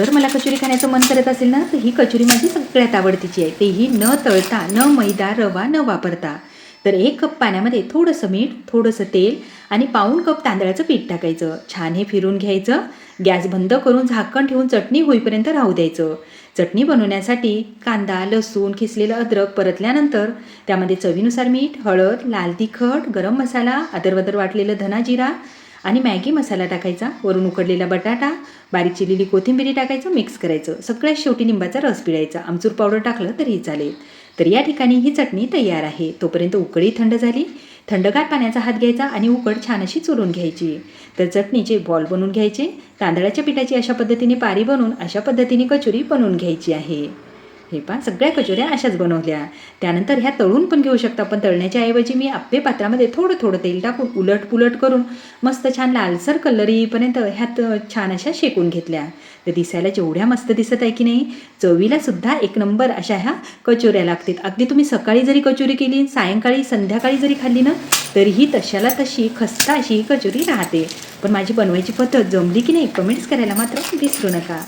जर मला कचोरी खाण्याचं मन करत असेल ना तर ही कचोरी माझी सगळ्यात आवडतीची आहे. तेही न तळता न मैदा रवा न वापरता. तर एक कप पाण्यामध्ये थोडंसं मीठ थोडंसं तेल आणि पाऊण कप तांदळाचं पीठ टाकायचं. छान हे फिरून घ्यायचं. गॅस बंद करून झाकण ठेवून चटणी होईपर्यंत राहू द्यायचं. चटणी बनवण्यासाठी कांदा लसूण खिसलेलं अद्रक परतल्यानंतर त्यामध्ये चवीनुसार मीठ हळद लाल तिखट गरम मसाला अदरवदर वाटलेलं धना जिरा आणि मॅगी मसाला टाकायचा वरून उकडलेला बटाटा बारीक चिरलेली कोथिंबिरी टाकायचं मिक्स करायचं. सगळ्यात शेवटी लिंबाचा रस पिळायचा. आमचूर पावडर टाकलं तरीही चालेल. तर या ठिकाणी ही चटणी तयार आहे. तोपर्यंत उकळी थंड झाली. थंडगार पाण्याचा हात घ्यायचा आणि उकड छान अशी चुरून घ्यायची. तर चटणीचे बॉल बनवून घ्यायचे. तांदळाच्या पिठाची अशा पद्धतीने पारी बनवून अशा पद्धतीने कचोरी बनवून घ्यायची आहे. हे पहा सगळ्या कचोऱ्या अशाच बनवल्या. त्यानंतर ह्या तळून पण घेऊ शकता पण तळण्याच्या ऐवजी मी आप्पे पात्रामध्ये थोडं थोडं तेल टाकून उलट पुलट करून मस्त छान लालसर कलर येईपर्यंत ह्यात छान अशा शेकून घेतल्या. तर दिसायला जेवढ्या मस्त दिसत आहे की नाही चवीला सुद्धा एक नंबर अशा ह्या कचोऱ्या लागतात अगदी तुम्ही सकाळी जरी कचोरी केली सायंकाळी संध्याकाळी जरी खाल्ली ना तरीही तशाला तशी खस्ता अशी ही कचोरी राहते. पण माझी बनवायची पद्धत जमली की नाही कमेंट्स करायला मात्र विसरू नका.